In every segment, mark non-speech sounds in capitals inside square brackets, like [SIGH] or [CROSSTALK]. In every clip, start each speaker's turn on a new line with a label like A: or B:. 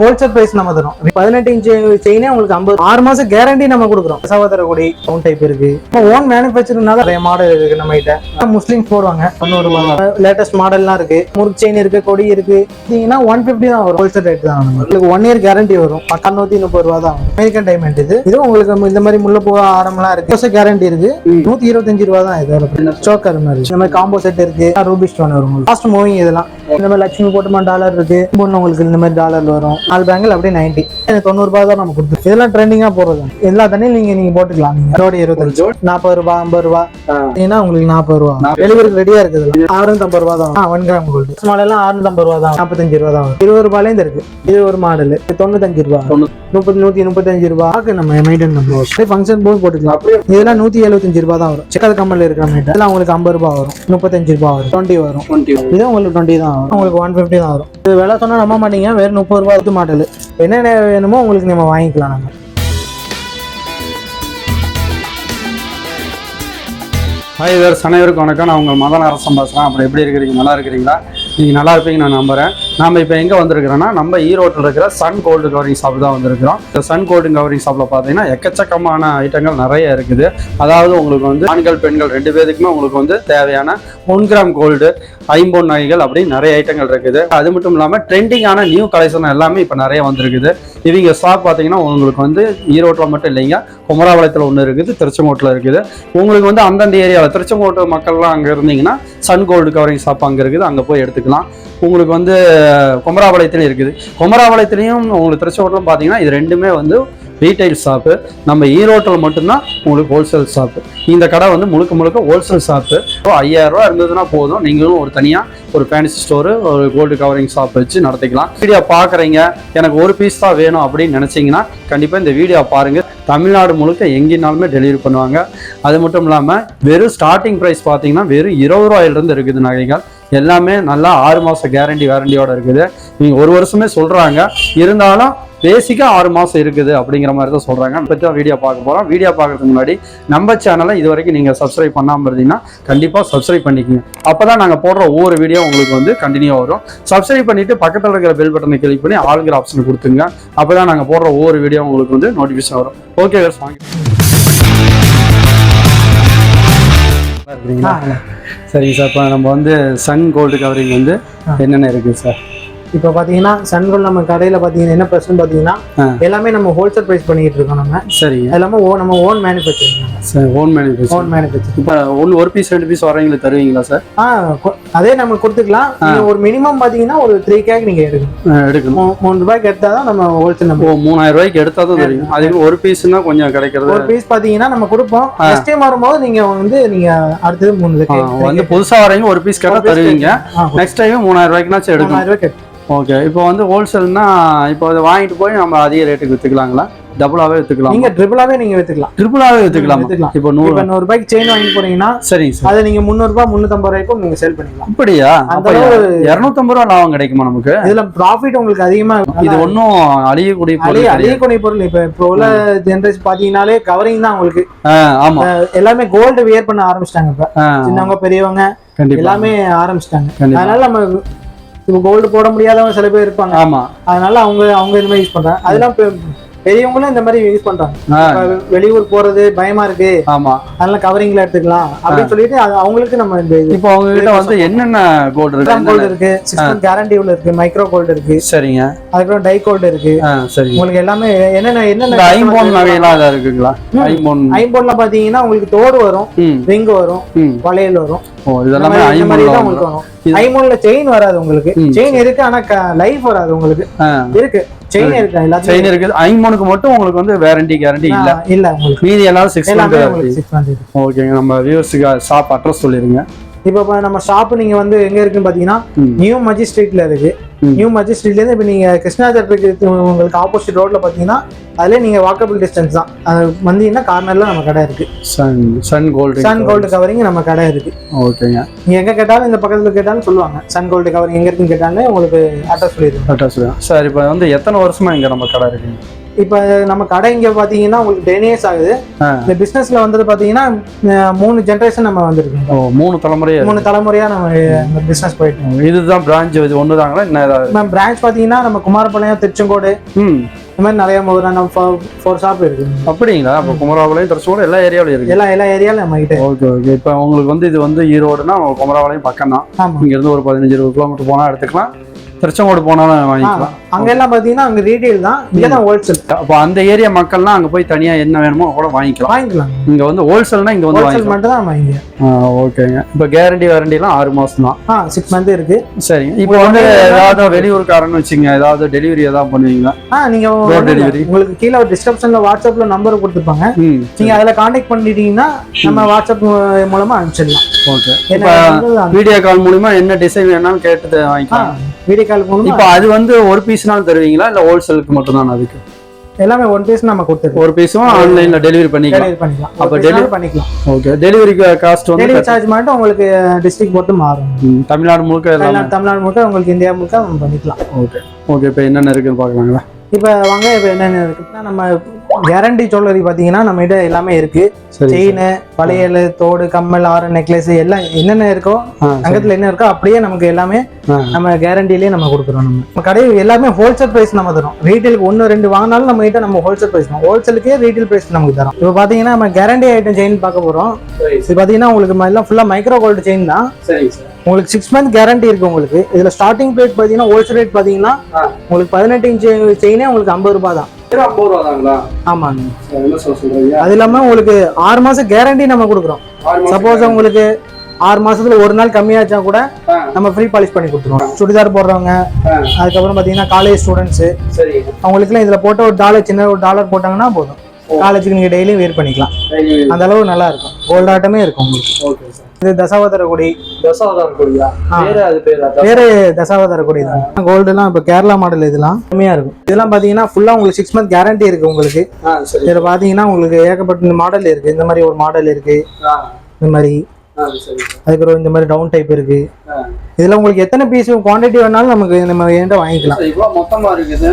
A: Wholesale price நம்ம தரோம் பதினெட்டு இன்ச் செயினே உங்களுக்கு ஐம்பது ஆறு மாசம் கேரண்டி நம்ம கொடுக்குறோம். சகோதர கொடி ஓன் டைப் இருக்கு. ஓன் மேனுஃபேக்சர்னால நிறைய மாடல் இருக்கு நம்ம கிட்ட. முஸ்லீம்ஸ் போடுவாங்க. ஒன்று லேட்டஸ்ட் மாடல்லாம் இருக்கு. முறுக்கு செயின் இருக்கு கொடி இருக்கு. பார்த்தீங்கன்னா ஒன் பிப்டி தான் வரும். ஹோல்சேல் ரேட் தான் உங்களுக்கு ஒன் இயர் கேரண்டி வரும். பத்தொன்னூத்தி முப்பது ரூபா தான் அமெரிக்கன் டைமண்ட் இது. இது உங்களுக்கு இந்த மாதிரி முல்லைப்பூ ஆரம்லாம் இருக்கு. வருஷம் கேரண்டி இருக்கு. நூத்தி இருபத்தஞ்சு ரூபா தான் இதோட ஸ்டோக்கர் மாதிரி. இந்த மாதிரி காம்போ செட் இருக்கு. ரூபி ஸ்டோன் வரும் லாஸ்ட் மூவிங் இதெல்லாம். இந்த மாதிரி லட்சுமி போட்டுமா டாலர் இருக்கு. பொண்ணு உங்களுக்கு இந்த மாதிரி டாலர் வரும். நாலு பேங்கில் அப்படியே நைன்டி தொண்ணூறு ரூபாய் தான் நம்ம கொடுத்து. இதெல்லாம் ட்ரெண்டிங்கா போறது எல்லா தண்ணியும் நீங்க நீங்க போட்டுக்கலாம். நீங்க ஜோடி இருபத்தஞ்சு. நாற்பது ரூபாய் ஐம்பது ரூபாய் ஏன்னா உங்களுக்கு நாற்பது ரூபா. டெலிவரிக்கு ரெடியா இருக்குது அறுநூத்தம்பது ரூபா தான். ஒன் கிராம் கோல்டு ஸ்மால் எல்லாம் அறுநூத்தம்பது ரூபா தான். நாற்பத்தஞ்சு ரூபா தான். இருபது ரூபாயிலேருந்து இருக்கு. இது ஒரு மாடல் தொண்ணூத்தஞ்சு ரூபா. முப்பது நூத்தி முப்பத்தஞ்சு ரூபாய்க்கு நம்ம மெயின்டைன் பண்ணுவோம். ஃபங்க்ஷன் போது போட்டுக்கலாம். இதெல்லாம் நூத்தி எழுபத்தஞ்சு ரூபா தான் வரும். சிக்கல் கம்பல் இருக்கிற மீட்டர் இதெல்லாம் உங்களுக்கு ஐம்பது ரூபாய் வரும். முப்பத்தஞ்சு ரூபாய் வரும். டுவெண்ட்டி வரும். இது உங்களுக்கு டுவெண்ட்டி தான் வரும். உங்களுக்கு ஒன் ஃபிஃப்டி தான் வரும். இது விலை சொன்னா நம்ப மாட்டீங்க. வெறும் முப்பது ரூபாய் மாடல் என்னென்ன வேணுமோ உங்களுக்கு நம்ம வாங்கிக்கலாம் நம்ம.
B: ஹாய் வேறு அனைவருக்கும் வணக்கம். நான் உங்கள் மதன் அரசம் பேசுகிறேன் அப்புறம் எப்படி இருக்கிறீங்க? நல்லா இருக்கிறீங்களா? நீங்கள் நல்லா இருப்பீங்க நான் நம்புறேன். நம்ம இப்போ எங்கே வந்திருக்கிறோன்னா நம்ம ஈரோட்டில் இருக்கிற சன் கோல்டு கவரிங் ஷாப் தான் வந்திருக்கிறோம். இந்த சன் கோல்டு கவரிங் ஷாப்பில் பார்த்தீங்கன்னா எக்கச்சக்கமான ஐட்டங்கள் நிறைய இருக்குது. அதாவது உங்களுக்கு வந்து ஆண்கள் பெண்கள் ரெண்டு பேருக்குமே உங்களுக்கு வந்து தேவையான ஒன் கிராம் கோல்டு ஐம்பொன் நகைகள் அப்படின்னு நிறைய ஐட்டங்கள் இருக்குது. அது மட்டும் இல்லாமல் ட்ரெண்டிங்கான நியூ கலெக்ஷன் எல்லாமே இப்போ நிறைய வந்திருக்குது. இவங்க ஸ்டாக் பார்த்தீங்கன்னா உங்களுக்கு வந்து ஈரோட்டில் மட்டும் இல்லைங்க குமராபாளையத்தில் ஒன்று இருக்குது திருச்செங்கோட்டில் இருக்குது. உங்களுக்கு வந்து அந்தந்த ஏரியாவில் திருச்செங்கோட்டு மக்கள்லாம் அங்கே இருந்தீங்கன்னா சன் கோல்டு கவரிங் ஷாப் அங்கே இருக்குது. அங்கே போய் எடுத்துக்கலாம். உங்களுக்கு வந்து குமராபாளையத்துலையும் இருக்குது. குமராபாளையத்துலையும் உங்களுக்கு திருச்செங்கோட்டிலும் பார்த்தீங்கன்னா இது ரெண்டுமே வந்து ரீட்டைல் ஷாப்பு நம்ம ஈரோட்டில் மட்டும்தான் உங்களுக்கு ஹோல்சேல் ஷாப்பு இந்த கடை வந்து முழுக்க முழுக்க ஹோல்சேல் ஷாப்பு ஐயாயிரம் ஐயாயிரரூவா இருந்ததுன்னா போதும். நீங்களும் ஒரு தனியாக ஒரு ஃபேன்சி ஸ்டோரு ஒரு கோல்டு கவரிங் ஷாப் வச்சு நடத்திக்கலாம். வீடியோ பார்க்குறீங்க. எனக்கு ஒரு பீஸ் தான் வேணும் அப்படின்னு நினச்சிங்கன்னா கண்டிப்பாக இந்த வீடியோ பாருங்கள் தமிழ்நாடு முழுக்க எங்கேனாலுமே டெலிவரி பண்ணுவாங்க. அது மட்டும் இல்லாமல் வெறும் ஸ்டார்டிங் ப்ரைஸ் பார்த்தீங்கன்னா வெறும் இருபது ரூபாயிலிருந்து இருக்குது நகைகள். எல்லாமே நல்லா ஆறு மாதம் கேரண்டி வாரண்டியோட இருக்குது. நீங்கள் ஒரு வருஷமே சொல்கிறாங்க இருந்தாலும் பேசிக்காக ஆறு மாதம் இருக்குது அப்படிங்கிற மாதிரி தான் சொல்கிறாங்க பற்றி தான் வீடியோ பார்க்க போகிறோம் வீடியோ பார்க்கறதுக்கு முன்னாடி நம்ம சேனலை இது வரைக்கும் நீங்கள் சப்ஸ்கிரைப் பண்ணாமல் இருந்தீங்கன்னா கண்டிப்பாக சப்ஸ்கிரைப் பண்ணிக்கோங்க. அப்போ தான் நாங்கள் போடுற ஒவ்வொரு வீடியோ உங்களுக்கு வந்து கண்டினியூ வரும். சப்ஸ்கிரைப் பண்ணிவிட்டு பக்கத்தில் இருக்கிற பெல் பட்டனை கிளிக் பண்ணி ஆளுங்கிற ஆப்ஷன் கொடுத்துங்க அப்போ தான் நாங்கள் போடுற ஒவ்வொரு வீடியோ உங்களுக்கு வந்து நோட்டிஃபிகேஷன் வரும். ஓகே வாங்க. இருக்கிறீங்களா சரிங்க சார் இப்போ நம்ம வந்து சன் கோல்டு கவரிங் வந்து என்னென்ன இருக்குது சார்?
A: இப்போ பாத்தீங்கன்னா சன்கோல் நம்ம கடையில பாத்தீங்கன்னா என்ன பிரச்சனை பாத்தீங்கன்னா
B: ஆ.
A: எல்லாமே நம்ம ஹோல்சேல் பிரைஸ் பண்ணிட்டு இருக்கோம் நம்ம.
B: சரிங்க.
A: அது இல்லாம ஓ- நம்ம own manufacturing
B: sir own manufacturer
A: own
B: இப்போ ஒன்று ஒரு பீஸ் ரெண்டு பீஸ் வரவங்களுக்கு தருவீங்களா சார்?
A: ஆ அதே நம்ம கொடுத்துக்கலாம். ஒரு மினிமம் பாத்தீங்கன்னா ஒரு த்ரீ கேக் நீங்க எடுக்கணும்.
B: எடுக்கணும்
A: மூணு ரூபாய்க்கு எடுத்தா தான் நம்ம ஹோல்சேல் நம்ம
B: மூணாயிரம் ரூபாய்க்கு எடுத்தா தான் தெரியும் அதுக்கு ஒரு பீஸ்னா கொஞ்சம் கிடைக்கிறது.
A: ஒரு பீஸ் பாத்தீங்கன்னா நம்ம கொடுப்போம். நெக்ஸ்ட் டைம் வரும்போது நீங்க வந்து நீங்க அடுத்தது மூணு
B: வந்து புதுசா வரீங்க ஒரு பீஸ் கேட்டா தருவீங்க. நெக்ஸ்ட் டைம் மூணாயிரம் ரூபாய்க்குனாச்சும் எடுக்கணும். ஓகே இப்போ வந்து ஹோல்சேல்னா இப்போ அதை வாங்கிட்டு போய் நம்ம அதிக ரேட்டுக்கு வித்துக்கலாங்களா? டபுளாவே வித்துக்கலாம்
A: நீங்க ட்ரிபிளாவே நீங்க வித்துக்கலாம்.
B: ட்ரிபிளாவே வித்துக்கலாம். இப்போ நூறு
A: நூறு ரூபாய்க்கு செயின் வாங்கி போறீங்கன்னா
B: சார்.
A: அதை நீங்க முந்நூறு ரூபாய் முந்நூத்தம்பது ரூபாய்க்கும் நீங்க சேல் பண்ணிக்கலாம்.
B: அப்படியா?
A: அந்த
B: இருநூத்தம்பது ரூபா லாபம் கிடைக்குமா நமக்கு?
A: இதுல ப்ராஃபிட் உங்களுக்கு அதிகமா.
B: இது ஒன்றும் அழியக்கூடிய பொருள்.
A: அழியக்கூடிய பொருள். இப்ப இப்போ உள்ள ஜென்ரேஷன் பாத்தீங்கன்னாலே கவரிங் தான் உங்களுக்கு.
B: ஆமா.
A: எல்லாமே கோல்டு வியர் பண்ண ஆரம்பிச்சிட்டாங்க இப்ப. சின்னவங்க பெரியவங்க எல்லாமே ஆரம்பிச்சிட்டாங்க. அதனால நம்ம இப்போ கோல்டு போட முடியாதவங்க சில பேர் இருப்பாங்க.
B: ஆமா.
A: அதனால அவங்க அவங்க இந்த மாதிரி யூஸ் பண்றாங்க. அதெல்லாம் பெரியவங்களும் இந்த மாதிரி யூஸ் பண்றாங்க. வெளியூர் போறது பயமா இருக்கு.
B: ஆமா.
A: அதனால கவரிங்ல எடுத்துக்கலாம் அப்படின்னு சொல்லிட்டு அவங்களுக்கு நம்ம இந்த
B: இப்போ அவங்க கிட்ட வந்து என்னென்ன கோல்டு இருக்கு?
A: கோல்டு இருக்கு சிக்ஸ் கேரண்டி உள்ள இருக்கு மைக்ரோ கோல்டு இருக்கு.
B: சரிங்க.
A: அதுக்கப்புறம் டை கோல்டு இருக்கு.
B: சரிங்க.
A: உங்களுக்கு எல்லாமே என்னென்ன என்னென்ன
B: ஐம்போன் நகையெல்லாம் இதா இருக்குங்களா. ஐம்போன்
A: ஐம்போன்ல பாத்தீங்கன்னா உங்களுக்கு தோடு வரும் ரிங் வரும் வளையல் வரும்.
B: இதெல்லாமே
A: ஐமோன்ல செயின் வராது உங்களுக்கு. செயின் இருக்கு ஆனா லைஃப் வராது உங்களுக்கு. இருக்கு. செயின் இருக்கு.
B: செயின்
A: எல்லாத்தையும்
B: இருக்குது. ஐம்போனுக்கு மட்டும் உங்களுக்கு வந்து வாரண்டி கேரண்டி இல்ல.
A: இல்ல
B: மீதி எல்லாரும் சிக்ஸ் மந்த் ஓகேங்க நம்ம வியூவர்ஸுக்கு ஷாப் அட்ரஸ் சொல்லிருங்க.
A: இப்போ நம்ம ஷாப் நீங்க வந்து எங்க இருக்குன்னு பாத்தீங்கன்னா. நியூ மஜி ஸ்ட்ரீட்ல இருக்கு. நியூ மஜி ஸ்ட்ரீட்ல இருந்து இப்போ நீங்க கிருஷ்ணா தேட்டருக்கு உங்களுக்கு ஆப்போசிட் ரோட்ல பாத்தீங்கன்னா அதுல நீங்க வாக்கபிள் டிஸ்டன்ஸ் தான். அது வந்தீங்கன்னா கார்னர்ல நம்ம கடை இருக்கு.
B: Sun sun gold
A: sun gold covering நம்ம கடை இருக்கு.
B: ஓகேங்க
A: நீங்க எங்க கேட்டாலும் இந்த பக்கத்துல கேட்டாலும் சொல்லுவாங்க. சன் கோல்டு கவரிங் எங்க இருக்குன்னு கேட்டாலே உங்களுக்கு அட்ரஸ் சொல்லிடுவோம்
B: அட்ரஸ் சார் இப்போ வந்து எத்தனை வருஷமா இங்க நம்ம கடை இருக்குங்க?
A: இப்போ நம்ம கடை இங்க பாத்தீங்கன்னா உங்களுக்கு டென் இயர்ஸ் ஆகுது. இந்த பிசினஸ்ல வந்தது பாத்தீங்கன்னா அஹ், மூணு ஜென்ரேஷன் நம்ம வந்திருக்கோம்.
B: மூணு தலைமுறையே
A: மூணு தலைமுறையா நம்ம இந்த பிசினஸ் போயிட்டு.
B: இதுதான் பிரான்ச் இது ஒன்று தாங்களா என்ன
A: பிரான்ச் பாத்தீங்கன்னா நம்ம குமாரபாளையம் திருச்செங்கோடு. இந்த மாதிரி நிறைய நம்ம ஃபோர் ஷாப் இருக்கு.
B: அப்படிங்களா? அப்போ குமராபாளையம் திருச்சூர் எல்லா ஏரியாவிலும் இருக்கு.
A: எல்லா எல்லா ஏரியாலும் நம்ம கிட்ட.
B: Okay okay. இப்போ உங்களுக்கு வந்து இது வந்து ஈரோடுனா குமராபாளையம் பக்கம் தான் இங்கேருந்து ஒரு பதினஞ்சு இருபது கிலோமீட்டர் போனால் எடுத்துக்கலாம். திருச்செங்கோடு போனாலும் வாங்கிக்கலாம்.
A: அங்க எல்லாம் பாத்தீங்கன்னா அங்க ரீட்டைல் தான். இங்க தான் ஹோல்சேல்
B: அப்போ அந்த ஏரியா மக்கள்லாம் அங்கே போய் தனியாக என்ன வேணுமோ கூட வாங்கிக்கலாம்.
A: வாங்கிக்கலாம்
B: இங்கே வந்து ஹோல்சேல்னா இங்கே வந்து
A: ஹோல்சேல்
B: வாங்கிக்கலாம்.
A: மட்டும் தான் வாங்கிங்க.
B: ஆ, ஓகேங்க. இப்போ கேரண்டி வாரண்டிலாம் ஆறு மாதம் தான்.
A: சிக்ஸ் மந்த் இருக்கு.
B: சரிங்க. இப்போ வந்து ஏதாவது வெளியூர்காரன்னு வச்சுங்க ஏதாவது டெலிவரி ஏதாவது பண்ணுவீங்களா?
A: ஆ நீங்க
B: delivery.
A: உங்களுக்கு கீழே டிஸ்கிரிப்ஷன்ல வாட்ஸ்அப்ல நம்பர் கொடுத்துருப்பாங்க. நீங்க அதுல காண்டாக்ட் பண்ணிட்டீங்கன்னா நம்ம வாட்ஸ்அப் மூலமா அனுப்பிச்சிடலாம்.
B: ஓகே
A: அந்த-
B: வீடியோ கால் மூலிமா என்ன டிசைன் வேணாலும் கேட்டு வாங்கிக்கலாம்.
A: வீடியோ கால் மூலமா
B: இப்போ அது வந்து ஒரு பீஸ்னாலும் தருவீங்களா? இல்லை ஹோல்சேலுக்கு மட்டும்தான் அதுக்கு?
A: எல்லாமே ஒன் பீஸ் நம்ம கொடுத்துருக்கோம்.
B: ஒரு பீஸும் ஆன்லைனில் டெலிவரி பண்ணிக்கலாம்.
A: பண்ணிக்கலாம்.
B: அப்ப
A: டெலிவரி பண்ணிக்கலாம்.
B: ஓகே டெலிவரி காஸ்ட் வந்து
A: டெலிவரி சார்ஜ் மட்டும் உங்களுக்கு டிஸ்ட்ரிக்ட் பொறுத்து மாறும்.
B: தமிழ்நாடு முழுக்க
A: தமிழ்நாடு முழுக்க உங்களுக்கு இந்தியா முழுக்க பண்ணிக்கலாம்.
B: ஓகே ஓகே இப்போ என்னென்ன இருக்குன்னு பார்க்கலாங்களா?
A: இப்போ வாங்க இப்போ என்னென்ன இருக்குன்னா நம்ம கேரண்டி ஜுவல்லரி பார்த்தீங்கன்னா நம்ம கிட்ட எல்லாமே இருக்கு. செயின் வளையல் தோடு கம்மல் ஆறு நெக்லஸ் எல்லாம் என்னென்ன இருக்கோ. தங்கத்துல என்ன இருக்கோ அப்படியே நமக்கு எல்லாமே. நம்ம கேரண்டிலேயே நம்ம கொடுக்குறோம் நம்ம. நம்ம கடையில் எல்லாமே ஹோல்சேல் பிரைஸ் நம்ம தரோம் ரீட்டைலுக்கு ஒன்று ரெண்டு வாங்கினாலும் நம்ம கிட்ட நம்ம ஹோல்சேல் பிரைஸ் தான் ஹோல்சேலுக்கே ரீட்டைல் பிரைஸ் நமக்கு தரோம் இப்போ பார்த்தீங்கன்னா நம்ம கேரண்டி ஐட்டம் செயின் பார்க்க போகிறோம்
B: சரி
A: இது பார்த்தீங்கன்னா உங்களுக்கு எல்லாம் ஃபுல்லாக மைக்ரோ கோல்டு செயின் தான். உங்களுக்கு சிக்ஸ் மந்த் கேரண்டி இருக்கு உங்களுக்கு. இதில் ஸ்டார்டிங் ரேட் பார்த்தீங்கன்னா ஹோல்சேல் ரேட் பார்த்தீங்கன்னா
B: ஆ.
A: உங்களுக்கு பதினெட்டு இன்ச்சு செயினே உங்களுக்கு ஐம்பது ரூபாய் தான்.
B: ஐம்பது ரூபா தாங்களா?
A: ஆமாங்க.
B: என்ன சொல்ல சொல்றீங்க?
A: அது இல்லாமல் உங்களுக்கு ஆறு மாதம் கேரண்டி நம்ம கொடுக்குறோம். சப்போஸ் உங்களுக்கு ஆறு மாசத்துல ஒரு நாள் கம்மியாச்சா கூட. நம்ம ஃப்ரீ பாலிஷ் பண்ணி கொடுத்துருவோம். சுடிதார் போடுறவங்க. அதுக்கப்புறம் பார்த்தீங்கன்னா காலேஜ் ஸ்டூடெண்ட்ஸ் அவங்களுக்குலாம் இதில் போட்டு ஒரு டாலர் சின்ன ஒரு டாலர் போட்டாங்கன்னா போதும். காலேஜுக்கு நீங்கள் டெய்லியும் வேர் பண்ணிக்கலாம். அந்த அளவு நல்லா இருக்கும். கோல்ட் ஆட்டமே இருக்கும் உங்களுக்கு. இது தசாவதார கொடி.
B: அது பேரா?
A: வேறு தசாவதார கொடி தான். கோல்டுலாம் இப்போ கேரளா மாடல் இதெல்லாம் கம்மியாக இருக்கும். இதெல்லாம் பார்த்தீங்கன்னா ஃபுல்லாக உங்களுக்கு சிக்ஸ் மந்த் கேரண்டி இருக்கு உங்களுக்கு. இதில் பார்த்தீங்கன்னா உங்களுக்கு ஏகப்பட்ட மாடல் இருக்கு. இந்த மாதிரி ஒரு மாடல் இருக்கு. இந்த மாதிரி. அதுக்கப்புறம் இந்த மாதிரி டவுன் டைப் இருக்கு. இதில் உங்களுக்கு எத்தனை பீஸ் குவாண்டிட்டி வேணாலும் நமக்கு நம்ம என்கிட்ட வாங்கிக்கலாம்.
B: மொத்தமா இருக்குது.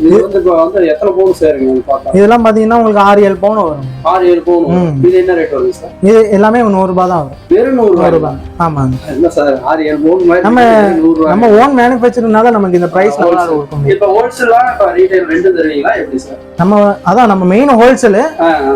B: இது வந்து இப்போ வந்து எத்தனை பவுன் சேருங்க இது பார்த்தா?
A: இதெல்லாம் பார்த்தீங்கன்னா உங்களுக்கு ஆறு ஏழு பவுன் வரும்.
B: ஆறு ஏழு பவுன். இது என்ன ரேட் வருது சார்?
A: இது எல்லாமே நூறுரூபா தான் வரும்.
B: வெறும்
A: நூறுரூபா ஆமாங்க.
B: என்ன சார் ஆறு ஏழு பவுன்
A: நம்ம- நம்ம ஓன் மேனுஃபேக்சரிங்னால நமக்கு இந்த ப்ரைஸ் நல்லா இருக்கும்
B: இப்போ ஹோல்சேலா இப்போ ரீட்டைல் ரெண்டு தருவீங்களா? எப்படி சார்?
A: நம்ம அதான் நம்ம மெயின் ஹோல்சேல்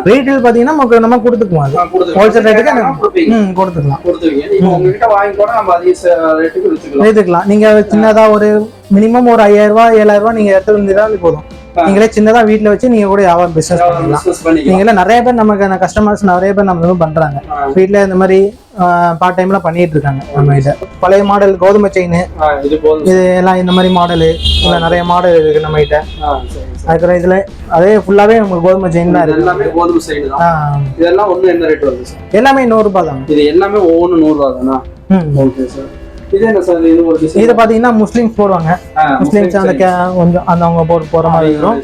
A: ரீட்டைல் பார்த்தீங்கன்னா நமக்கு நம்ம கொடுத்துக்குவோம் அது.
B: ஆ, கொடுத்துருங்க.
A: Wholesale rate க்கு
B: கேட்டாங்கன்னா கொடுப்பீங்க.
A: ம் கொடுத்துக்கலாம்.
B: கொடுத்துருவீங்க. இப்போ உங்ககிட்ட வாங்கி கூட நம்ம அதிக ரேட்டுக்கு விற்றுக்கலாம்
A: நீங்க சின்னதா ஒரு மினிமம் ஒரு ஐயாயிரம் ரூபாய் ஏழாயிரம் ரூபாய் நீங்க எடுத்து வந்தீங்கன்னா போதும். நீங்களே சின்னதா வீட்ல வச்சு நீங்க கூட வியாபாரம் பிசினஸ் பண்ணிக்கலாம். நீங்களே நிறைய பேர் நமக்கு கஸ்டமர்ஸ் நிறைய பேர் நம்ம இது பண்றாங்க.
B: ஆ.
A: வீட்ல இந்த மாதிரி பார்ட் டைம்ல பண்ணிட்டு இருக்காங்க நம்ம கிட்ட பழைய மாடல் கோதுமை செயின்
B: இது
A: இது எல்லாம் இந்த மாதிரி மாடலு இல்ல நிறைய மாடல் இருக்கு நம்ம கிட்ட. அதுக்கப்புறம் இதுல அதே ஃபுல்லாவே உங்களுக்கு கோதுமை செயின் தான்
B: இது எல்லாமே கோதுமை சைடு தான். இதெல்லாம் ஒண்ணு என்ன ரேட் வருது
A: எல்லாமே நூறு ரூபாய் தான்
B: இது எல்லாமே ஒவ்வொன்று நூறு ரூபா தானா. ஓகே சார் இது
A: பாத்தீங்கன்னா முஸ்லிம்ஸ் போடுவாங்க. முஸ்லிம்ஸ் அந்த கொஞ்சம் அந்த அவங்க போட்டு போற மாதிரி இருக்கும்.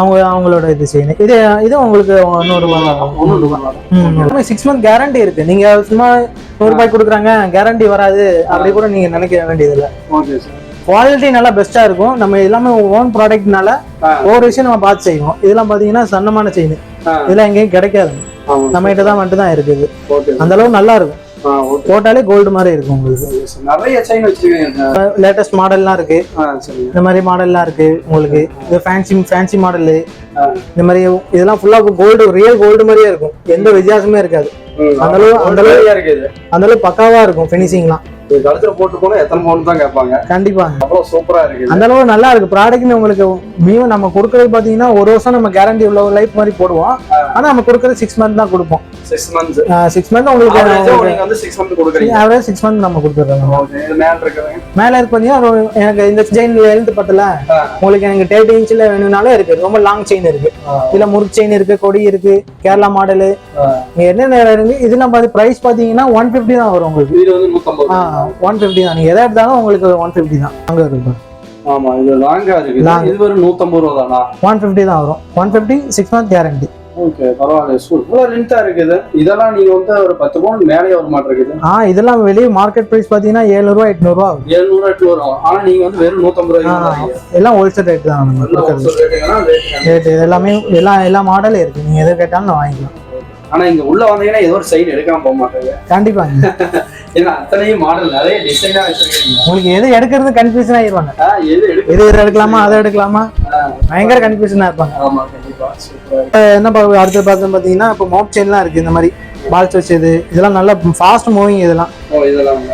A: அவங்க அவங்களோட இது செய்யணும். இது இது உங்களுக்கு நூறு ரூபாய். சிக்ஸ் மந்த் கேரண்டி இருக்கு. நீங்க சும்மா நூறு ரூபாய் கொடுக்குறாங்க கேரண்டி வராது. அப்படி கூட நீங்க நினைக்க வேண்டியது இல்லை குவாலிட்டி நல்லா பெஸ்டா இருக்கும். நம்ம எல்லாமே ஓன் ப்ராடக்ட்னால. ஒவ்வொரு விஷயம் நம்ம பார்த்து செய்வோம். இதெல்லாம் பாத்தீங்கன்னா சன்னமான செயின். இதெல்லாம் எங்கேயும் கிடைக்காது. நம்ம கிட்ட தான் மட்டும் தான் இருக்குது அந்த அளவு நல்லா இருக்கும். போட்டாலே கோல்டு மாதிரி இருக்கும் உங்களுக்கு.
B: நிறைய செயின் வச்சிருக்கீங்க
A: லேட்டஸ்ட் மாடல்லாம் இருக்கு. இந்த மாதிரி மாடல்லாம் இருக்கு உங்களுக்கு. இது ஃபேன்சி ஃபேன்சி மாடலு. இந்த மாதிரி இதெல்லாம் ஃபுல்லா கோல்டு ரியல் கோல்டு மாதிரியே இருக்கும். எந்த வித்தியாசமே இருக்காது. அந்த அளவு- அந்த அளவு- அந்த அளவு பக்காவா இருக்கும் ஃபினிஷிங்லாம்
B: இது கழுத்துல போட்டு போனா எத்தனை பவுன் தான் கேட்பாங்க.
A: கண்டிப்பா.
B: அவ்வளவு சூப்பரா இருக்குது.
A: அந்த அளவு நல்லா இருக்கு. ப்ராடக்ட்னு உங்களுக்கு மினிமம் நம்ம கொடுக்கறது பாத்தீங்கன்னா ஒரு வருஷம் நம்ம கேரண்டி உள்ள லைஃப் மாதிரி போடுவோம். ஆனா நம்ம கொடுக்கறது சிக்ஸ் மந்த் தான் கொடுப்போம்.
B: சிக்ஸ் மந்த்ஸ்
A: சிக்ஸ் மந்த் உங்களுக்கு
B: சிக்ஸ் மந்த் கொடுக்குறீங்க.
A: ஆவரேஜ் சிக்ஸ் மந்த் நம்ம கொடுத்துறோம்.
B: மேல
A: இருக்கு பாத்தீங்கன்னா எனக்கு இந்த செயின் எழுந்து பத்தல. உங்களுக்கு எனக்கு தேர்ட்டி இன்ச்சில் வேணும்னாலும் இருக்கு. ரொம்ப லாங் செயின் இருக்கு. இதுல முறுக்கு செயின் இருக்கு கொடி இருக்கு கேரளா மாடலு. நீங்க என்னென்ன இருக்கு? இதெல்லாம் பார்த்து பிரைஸ் பாத்தீங்கன்னா ஒன் ஃபிஃப்டி தான் வரும் உங்களுக்கு.
B: இது வந்து நூத்தம்பது
A: ஒன் ஃபிஃப்டி தான். நீங்க எதை எடுத்தாலும் உங்களுக்கு ஒன் ஃபிஃப்டி தான். அங்க இருக்கு
B: ஆமா இது லாங்கா இருக்கு. இது வெறும் நூத்தம்பது ரூபா தானா?
A: ஒன் ஃபிஃப்டி தான் வரும். One fifty six month guarantee
B: okay பரவாயில்ல சூ இவ்வளோ லென்த்தாக இருக்குது. இதெல்லாம் நீங்கள் வந்து ஒரு பத்து பவுன் மேலேயே வர மாட்டிருக்குது
A: ஆ இதெல்லாம் வெளியே மார்க்கெட் ப்ரைஸ் பார்த்தீங்கன்னா ஏழ்நூறுவா எட்நூறுவா ஆகும்
B: எழுநூறு எட்டு வரும் ஆனால் நீங்கள் வந்து வெறும் நூற்றம்பது ரூபாய்க்கு
A: எல்லாம் ஹோல்சேல் ரேட் தான் ரேட் இது எல்லாமே எல்லா எல்லா மாடலும் இருக்கு. நீங்க எது கேட்டாலும் நான் வாங்கிக்கலாம்.
B: ஆனால் இங்கே உள்ள வந்தீங்கன்னா ஏதோ ஒரு சைடு எடுக்காம போக மாட்டாங்க.
A: கண்டிப்பாங்க [LAUGHS]
B: ஏன்னா அத்தனையும் மாடல் நிறைய டிசைனாக வச்சிருக்கீங்க.
A: உங்களுக்கு எது எடுக்கிறது கன்ஃபியூஷன் ஆயிருவாங்க.
B: எது
A: எது எடுக்கலாமா அதை எடுக்கலாமா? பயங்கர கன்ஃபியூஷனா இருப்பாங்க.
B: சூப்பராக
A: இப்ப என்ன அடுத்து பார்த்தோம் பார்த்தீங்கன்னா இப்போ மோப் செயின்லாம் இருக்கு இந்த மாதிரி பால்ஸ் வச்சது இதெல்லாம் நல்லா ஃபாஸ்ட் மூவிங் இதெல்லாம்.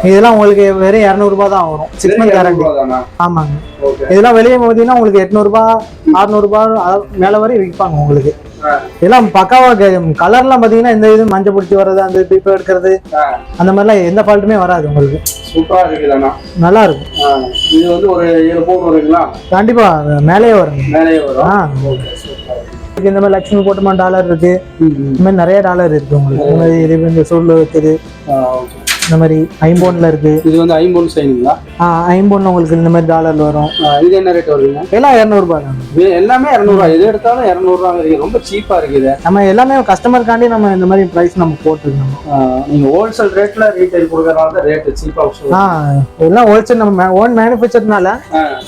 B: இதெல்லாம்
A: உங்களுக்கு வெறும் இரநூறுபா தான் வரும். சிக்ஸ் மந்த் கேரண்டி ஆமாங்க. இதெல்லாம் வெளியே பார்த்தீங்கன்னா உங்களுக்கு எட்நூறுபா அறுநூறுபா மேலே வரை விற்பாங்க உங்களுக்கு.
B: ஆ.
A: இதெல்லாம் பக்காவா கலர்லாம் பார்த்தீங்கன்னா இந்த இது மஞ்சள் பிடிச்சி வர்றது அந்த பிப்பை எடுக்கிறது அந்த மாதிரிலாம் எந்த ஃபால்ட்டுமே வராது உங்களுக்கு.
B: சூப்பராக இருக்குதாண்ணா
A: நல்லா இருக்கும்.
B: இது வந்து ஒரு ஏழு பவுன் வருங்களா?
A: கண்டிப்பா மேலேயே வருங்க
B: மேலேயே வரும்.
A: இந்த மாதிரி லட்சுமி போட்டுமா டாலர் இருக்கு. இந்த மாதிரி நிறைய டாலர் இருக்கு உங்களுக்கு. இந்த மாதிரி இது இந்த சுருள் இருக்குது. இந்த மாதிரி ஐம்போன்ல இருக்கு.
B: இது வந்து ஐம்பொன் சைனுங்களா
A: ஆ ஐம்போன்ல உங்களுக்கு இந்த மாதிரி டாலர்ல வரும்.
B: இது என்ன ரேட் வருதுங்க?
A: எல்லாம் இரநூறுபா
B: இது எல்லாமே இரநூறுவா எது எடுத்தாலும் இரநூறுவா இருக்கு. ரொம்ப சீப்பா இருக்குது.
A: நம்ம எல்லாமே கஸ்டமருக்காண்டி நம்ம இந்த மாதிரி ப்ரைஸ் நம்ம போட்டுருக்கோம்
B: நீங்க ஹோல்சேல் ரேட்ல ரீட்டைல் கொடுக்கறனால தான் ரேட் சீப்பா
A: ஆ எல்லாம் ஹோல்சேல் நம்ம ஓன் மேனுஃபேக்சர்னால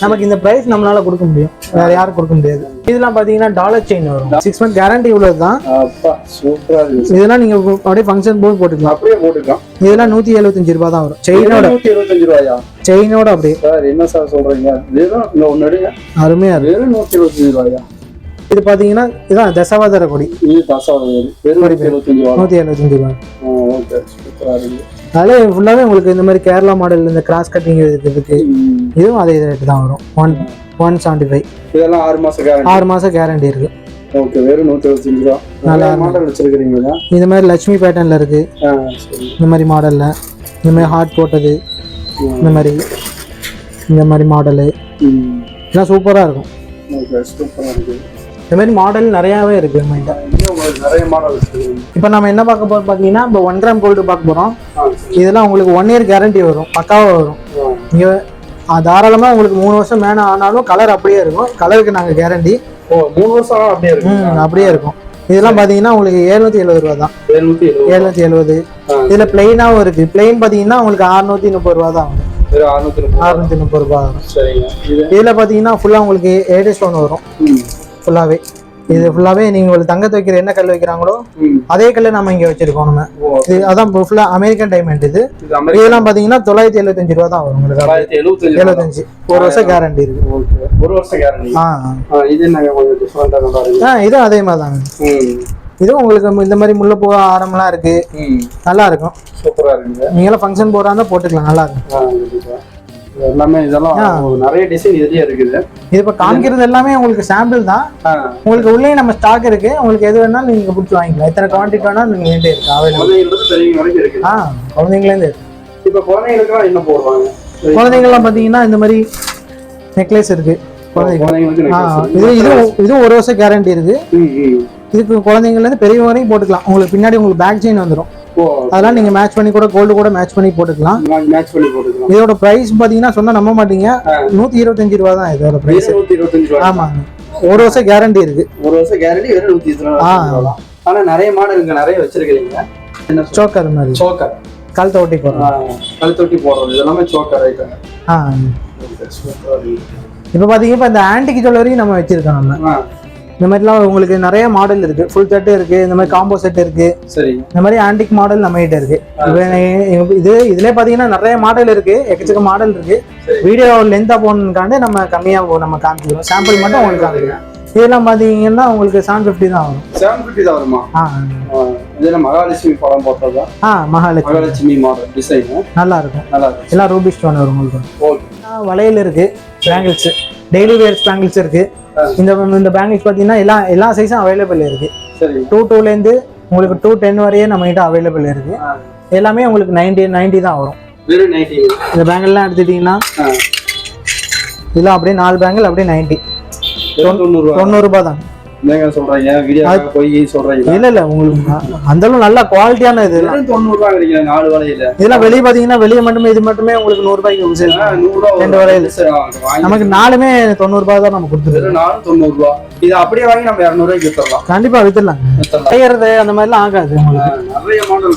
A: நமக்கு இந்த பிரைஸ் நம்மளால கொடுக்க முடியும். வேற யாரும் கொடுக்க முடியாது. இதெல்லாம் பாத்தீங்கன்னா டாலர் செயின் வரும். சிக்ஸ் மந்த் கேரண்டி இவ்வளவு தான்
B: அப்பா சூப்பரா இருக்கு
A: இதெல்லாம் நீங்க அப்படியே ஃபங்க்ஷன் போது போட்டுக்கலாம்.
B: அப்படியே போட்டுக்கலாம்.
A: இதெல்லாம் நூத்தி எழுபத்தஞ்சு ரூபாய் தான் வரும். செயினோட
B: நூத்தி இருபத்தஞ்சு ரூபாயா?
A: செயினோட அப்படியே.
B: சார் என்ன சார் சொல்றீங்க? வெறும் ஒன்னு எடுங்க.
A: அருமையா
B: வெறும் நூத்தி இருபத்தஞ்சு ரூபாயா?
A: இது பாத்தீங்கன்னா இதான் தசவாதர கொடி.
B: இது தசாவது வெறும் நூத்தி
A: எழுபத்தஞ்சு ரூபாய்.
B: ஓகே சூப்பரா இருக்கு.
A: அதுல ஃபுல்லாவே உங்களுக்கு இந்த மாதிரி கேரளா மாடல் இந்த கிராஸ் கட்டிங் இருக்கு. இதுவும் அதே ரேட் தான் வரும். ஒன் ஒன் செவன்டி ஃபைவ்
B: இதெல்லாம் ஆறு மாசம் கேரண்டி
A: ஆறு மாசம் கேரண்டி இருக்கு.
B: ஓகே வெறும் நூத்தி இருபத்தஞ்சு ரூபா. நல்லா மாடல் வச்சிருக்கீங்களா
A: இந்த மாதிரி லட்சுமி பேட்டர்ன்ல இருக்கு. இந்த மாதிரி மாடல்ல இந்த மாதிரி ஹார்ட் போட்டது. இந்த மாதிரி இந்த மாதிரி மாடலு
B: ம்.
A: எல்லாம் சூப்பரா இருக்கும்.
B: ஓகே சூப்பரா இருக்கு.
A: இந்த மாதிரி மாடல் நிறையாவே இருக்கு
B: நிறைய மாடல்
A: இப்போ நம்ம என்ன பார்க்க போறோம் பார்த்தீங்கன்னா இப்போ ஒன் கிராம் கோல்டு பார்க்க
B: சரி.
A: இதெல்லாம் உங்களுக்கு ஒன் இயர் கேரண்டி வரும். பக்காவாக வரும். இங்கே தாராளமாக உங்களுக்கு மூணு வருஷம் மேலே ஆனாலும் கலர் அப்படியே இருக்கும். கலருக்கு நாங்கள் கேரண்டி
B: ஓ மூணு வருஷம் அப்படியே இருக்கு
A: ம் அப்படியே இருக்கும். இதெல்லாம் பார்த்தீங்கன்னா உங்களுக்கு எழுநூத்தி எழுபது ரூபா தான்.
B: எழுநூத்தி எழுபது.
A: இதில் பிளெயினாகவும் இருக்கு. பிளெயின் பார்த்தீங்கன்னா உங்களுக்கு அறுநூத்தி முப்பது ரூபா தான்
B: வெறும் அறுநூத்தி முப்பது
A: ரூபா.
B: இது?
A: இதில் பார்த்தீங்கன்னா ஃபுல்லாக உங்களுக்கு ஏடி ஸ்டோன் வரும். ஃபுல்லாகவே இது ஃபுல்லாகவே நீங்கள் ஒரு தங்கத்தை வைக்கிற என்ன கல் வைக்கிறாங்களோ அதே கல்லை நம்ம இங்கே வச்சிருக்கோம் நம்ம. இது அதான் ஃபுல்லாக அமெரிக்கன் டைமண்ட் இது. இதெல்லாம் பார்த்தீங்கன்னா தொள்ளாயிரத்தி எழுபத்தஞ்சு ரூபா தான் வரும் உங்களுக்கு
B: எழுபத்தஞ்சு
A: ஒரு வருஷம் கேரண்டி இருக்கு.
B: ஒரு வருஷம் கேரண்டி
A: ஆ
B: இது இருக்கு
A: ஆ இதுவும் அதே மாதிரி இதுவும் உங்களுக்கு இந்த மாதிரி முல்லைப்பூ ஆரம்லாம் இருக்கு. நல்லா இருக்கும்.
B: சூப்பரா இருக்குங்க.
A: நீங்களாம் ஃபங்க்ஷன் இருந்தால் போட்டுக்கலாம். நல்லா இருக்கும்.
B: எல்லாமே இதெல்லாம் நிறைய டிசைன் இதுலயே இருக்குது.
A: இது இப்போ காமிக்கிறது எல்லாமே உங்களுக்கு சாம்பிள் தான். உங்களுக்கு உள்ளே நம்ம ஸ்டாக் இருக்கு. உங்களுக்கு எது வேணாலும் நீங்க பிடிச்சி வாங்கிக்கலாம். எத்தனை குவான்டிட்டி வேணாலும் நீங்க என்கிட்ட இருக்கு. அவைலபிள்
B: குழந்தைங்களுக்கு பெரியவங்க வரைக்கும் இருக்குது
A: ஆ குழந்தைங்களேருந்து இருக்கு.
B: இப்போ குழந்தைங்களுக்குலாம் என்ன போடுவாங்க?
A: குழந்தைங்கலாம் பார்த்தீங்கன்னா இந்த மாதிரி நெக்லஸ் இருக்கு. குழந்தைங்க.
B: குழந்தைங்களுக்கு.
A: இது இதுவும் இதுவும் ஒரு வருஷம் கேரண்டி இருக்கு. இதுக்கு குழந்தைங்கலேருந்து பெரியவங்க வரைக்கும் போட்டுக்கலாம். உங்களுக்கு பின்னாடி உங்களுக்கு பேக் செயின் வந்துடும் அதெல்லாம் நீங்க மேட்ச் பண்ணி கூட கோல்டு கூட மேட்ச் பண்ணி போட்டுக்கலாம்.
B: மேட்ச் பண்ணி போட்டுக்கலாம்.
A: இதோட பிரைஸ் பாத்தீங்கன்னா சொன்னா நம்ப மாட்டீங்க. நூத்தி இருபத்தஞ்சு ரூபா தான் இதோட பிரைஸ் ஆமாங்க. ஒரு வருஷம் கேரண்டி இருக்கு.
B: ஒரு வருஷம் கேரண்டி வெறும் நூத்தி இருபத்தி
A: ஆ.
B: ரூபா. ஆனா நிறைய மாடல் நிறைய வச்சிருக்கீங்க
A: சோக்கர் மாதிரி.
B: சோக்கர்
A: கழுத்தை ஒட்டி போடுறோம்
B: கழுத்தொட்டி போடுறது. இது எல்லாமே சோக்கர் ஐட்டம்
A: ஆ இப்போ பாத்தீங்கன்னா இப்போ இந்த ஆன்டிக் ஜுவல்லரி நம்ம வச்சிருக்கோம் நம்ம. இந்த மாதிரிலாம் உங்களுக்கு நிறைய மாடல் இருக்கு. ஃபுல் செட் இருக்கு. இந்த மாதிரி காம்போ செட் இருக்கு.
B: சரி.
A: இந்த மாதிரி ஆன்டிக் மாடல் நம்ம கிட்ட இருக்கு. இது இதுல பாத்தீங்கன்னா நிறைய மாடல் இருக்கு. எக்கச்சக்க மாடல் இருக்கு. வீடியோ லென்த்தா போகணுக்காண்டு நம்ம கம்மியா நம்ம காமிச்சிக்கிறோம் சாம்பிள் மட்டும் உங்களுக்கு காமிக்கிறோம். இதெல்லாம் பாத்தீங்கன்னா உங்களுக்கு செவன் ஃபிஃப்டி தான் வரும்.
B: செவன் ஃபிஃப்டி தான் வருமா?
A: ஆ
B: ஆ, இது என்ன மகாலட்சுமி படம் போட்டதா?
A: ஆ மகாலட்சுமி.
B: மகாலட்சுமி மாடல் டிசைன்
A: நல்லா இருக்கும்.
B: நல்லா இருக்கு
A: எல்லாம் ரூபி ஸ்டோன் வரும் உங்களுக்கு.
B: ஓகே
A: வளையல் இருக்கு. பேங்கிள்ஸ் டெய்லி வேர்ஸ் பேங்கிள்ஸ் இருக்கு. இந்த இந்த பேங்கிள்ஸ் பாத்தீங்கன்னா எல்லா எல்லா சைஸும் அவைலபிள் இருக்கு. டூ டூலேருந்து உங்களுக்கு டூ டென் வரையே நம்ம கிட்ட அவைலபிள் இருக்கு. எல்லாமே உங்களுக்கு நைன்டி நைன்டி தான் வரும். இந்த பேங்கிள்லாம் எடுத்துட்டீங்கன்னா இதெல்லாம் அப்படியே நாலு பேங்கிள் அப்படியே நைன்டி
B: தொண்ணூறுரூவா
A: தொண்ணூறுபா தான்.
B: என்னங்க சொல்றீங்க? வீடியோ போய் சொல்றீங்க
A: இல்ல இல்ல உங்களுக்கு அந்த அளவு நல்ல குவாலிட்டியான இது
B: தொண்ணூறு ரூபா கிடைக்கிறேன் நாலு வலையில.
A: இதெல்லாம் வெளியே பாத்தீங்கன்னா வெளியே மட்டுமே இது மட்டுமே உங்களுக்கு நூறு ரூபாய்க்கு
B: ரூபா
A: ரெண்டு வலையில. நமக்கு நாலுமே தொண்ணூறு ரூபாய் தான் நம்ம கொடுத்துருக்கோம்.
B: நாலும் தொண்ணூறு இது அப்படியே வாங்கி நம்ம இரநூறு ரூபாய்க்கு வித்துடலாம்.
A: கண்டிப்பா வித்துடலாம். செய்யறது அந்த மாதிரிலாம் ஆகாது
B: நிறைய மாடல்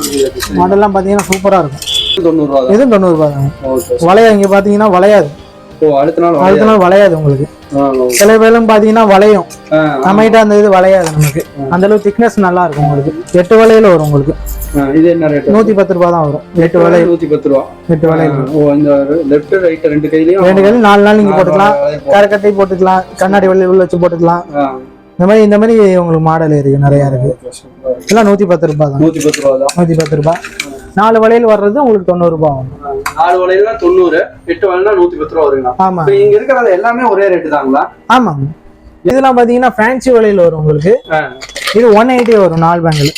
A: மாடல்லாம் பாத்தீங்கன்னா சூப்பரா இருக்கும்.
B: தொண்ணூறு ரூபா தான்.
A: இதுவும் தொண்ணூறு ரூபாய் தான்.
B: ஓகே
A: வளையம் இங்க பாத்தீங்கன்னா வளையாது.
B: அடுத்த நாள்
A: அடுத்த நாள் வளையாது உங்களுக்கு. சில பேரும் பாத்தீங்கன்னா வளையும். நம்மகிட்ட அந்த இது வளையாது நமக்கு. அந்த அளவு திக்னஸ் நல்லா இருக்கும் உங்களுக்கு. எட்டு வளையல வரும் உங்களுக்கு.
B: இது என்ன ரேட்
A: நூத்தி பத்து ரூபாய் தான் வரும். எட்டு வளை
B: நூத்தி பத்து ரூபா.
A: எட்டு வளையல்
B: ஓ இந்த லெஃப்ட் ரைட் ரெண்டு கையிலயும்
A: ரெண்டு கையில நாலு நாள் நீங்க போட்டுக்கலாம். கரக்கட்டை போட்டுக்கலாம். கண்ணாடி வளையல் உள்ள வச்சு போட்டுக்கலாம். இந்த மாதிரி இந்த மாதிரி உங்களுக்கு மாடல் இருக்கு. நிறைய இருக்கு. எல்லாம் நூத்தி பத்து ரூபாய் தான்.
B: நூத்தி பத்து ரூபா தான்.
A: நூத்தி பத்து ரூபாய் நாலு வளையல் வர்றது உங்களுக்கு தொண்ணூறு ரூபாய் ஆகும்
B: நாலு வலையில தொண்ணூறு எட்டு வலைனா நூத்தி பத்து ரூபா வருங்களா?
A: ஆமா.
B: இங்க இருக்கிறது எல்லாமே ஒரே ரேட்டு தாங்களா?
A: ஆமாங்க. இதெல்லாம் பாத்தீங்கன்னா ஃபேன்சி வளையல் வரும் உங்களுக்கு. இது ஒன் எயிட்டி வரும் நாலு பேங்கில்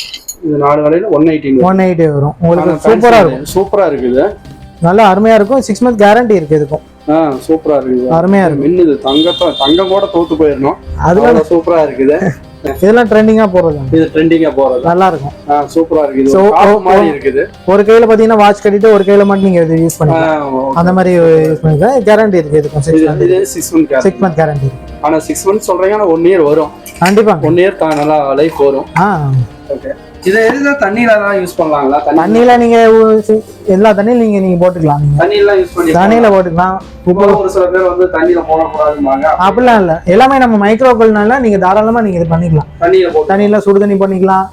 B: இது நாலு வலையில ஒன் எயிட்டி
A: ஒன் எயிட்டி வரும். உங்களுக்கு சூப்பரா இருக்கும்
B: சூப்பரா இருக்குது
A: நல்லா அருமையா இருக்கும். சிக்ஸ் மந்த் கேரண்டி இருக்கு இதுக்கும்.
B: சூப்பரா இருக்குது.
A: அருமையா இருக்கும்
B: மின்னுது. தங்கத்தை தங்கம் கூட தோத்து போயிடணும். அவ்வளவு சூப்பரா இருக்குது.
A: இதெல்லாம் ட்ரெண்டிங்கா போறது
B: இது ட்ரெண்டிங்கா போறது
A: நல்லா இருக்கும்
B: சூப்பரா
A: ஓ-
B: மாதிரி இருக்குது.
A: ஒரு கையில பாத்தீங்கன்னா வாட்ச் கட்டிட்டு ஒரு கையில மட்டும் நீங்க இது யூஸ் பண்ணிக்கலாம். அந்த மாதிரி யூஸ் பண்ணிக்கலாம். கேரண்டி இருக்கு. சிக்ஸ்
B: இது
A: month
B: six month guarantee
A: six month guarantee இருக்கு
B: ஆனா சிக்ஸ் மந்த் சொல்றீங்க ஆனா ஒன் இயர் வரும்.
A: கண்டிப்பாங்க.
B: ஒன் இயர் தான் நல்லா லைஃப் வரும். ஓகே இதை எதுல தண்ணியில தான் யூஸ் பண்ணலாங்களா தண்ணி
A: தண்ணியில நீங்க எல்லா தண்ணியும் நீங்க நீங்க போட்டுக்கலாம்
B: யூஸ் பண்ணி
A: தண்ணியில போட்டுக்கலாம்.
B: இப்போ ஒரு சில பேர் வந்து தண்ணியில போடக்கூடாதுமாங்க
A: அப்படிலாம் இல்ல. எல்லாமே நம்ம மைக்ரோகல்னால நீங்க தாராளமா நீங்க இது பண்ணிக்கலாம்.
B: தண்ணியில போட்டு
A: தண்ணியில சுடு தண்ணி பண்ணிக்கலாம்.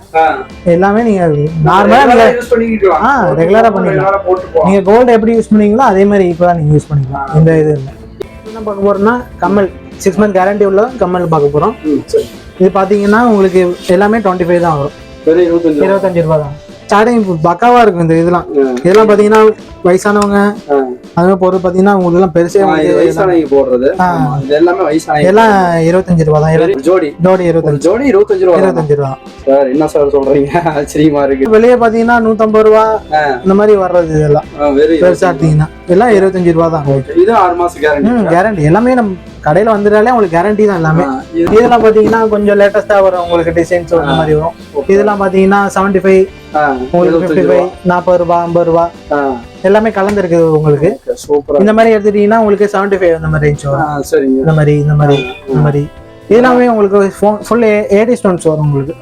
A: எல்லாமே நீங்க நார்மலா நீங்க
B: யூஸ் பண்ணிக்கலாம்
A: ஆ, பண்ணிக்கலாம்.
B: ரெகுலரா போலாம்
A: நீங்க கோல்டு எப்படி யூஸ் பண்ணீங்களோ அதே மாதிரி இப்போ நீங்க யூஸ் பண்ணிக்கலாம். இந்த இது என்ன பார்க்க போறோம்னா கம்மல். சிக்ஸ் மந்த் கேரண்டி உள்ள கம்மல் பார்க்க போறோம். இது பாத்தீங்கன்னா உங்களுக்கு எல்லாமே டுவெண்ட்டி ஃபைவ் தான் வரும்.
B: இருபத்தஞ்சு ரூபா.
A: தான். ஸ்டார்டிங் பக்காவா இருக்கும் இந்த இதெல்லாம். இதெல்லாம் பாத்தீங்கன்னா வயசானவங்க
B: ஆ.
A: அது மாதிரி பொருள் பாத்தீங்கன்னா உங்களுக்கு எல்லாம் பெருசே
B: வயசானவங்க போடுறது. எல்லாமே வயசானவங்க
A: எல்லாம் இருபத்தஞ்சு ரூபா தான்.
B: ஜோடி.
A: ஜோடி இருபத்தஞ்சு.
B: ஜோடி இருபத்தஞ்சு ரூபா தானா?
A: இருபத்தஞ்சு ரூபா.
B: சார் என்ன சார் சொல்றீங்க? [LAUGHS] ஆச்சரியமா இருக்கு.
A: வெளியே பாத்தீங்கன்னா நூத்தம்பது ரூபா. இந்த மாதிரி வர்றது இதெல்லாம். பெருசா எடுத்தீங்கன்னா. எல்லாம் இருபத்தஞ்சு ரூபா தான்.
B: இது ஆறு மாசம் கேரண்டி
A: கேரண்டி எல்லாமே நம்ம கடையில வந்துட்டாலே உங்களுக்கு கேரண்டி தான் எல்லாமே.
B: இது
A: இதெல்லாம் பாத்தீங்கன்னா கொஞ்சம் லேட்டஸ்டா வரும். உங்களுக்கு டிசைன்ஸ் அந்த மாதிரி வரும். இதெல்லாம் பாத்தீங்கன்னா செவன்டி ஃபைவ் உங்களுக்கு ஃபிஃப்டி. ஃபைவ் நாற்பது ரூபா ஐம்பது ரூபா. எல்லாமே கலந்துருக்கு உங்களுக்கு.
B: சூப்பரா
A: இந்த மாதிரி எடுத்துட்டீங்கன்னா உங்களுக்கு செவன்டி ஃபைவ் அந்த மாதிரி ரேஞ்ச் வரும்.
B: சரிங்க.
A: இந்த மாதிரி இந்த மாதிரி இந்த மாதிரி. இதெல்லாமே உங்களுக்கு ஃபுல் ஏடி ஸ்டோன்ஸ் வரும் உங்களுக்கு.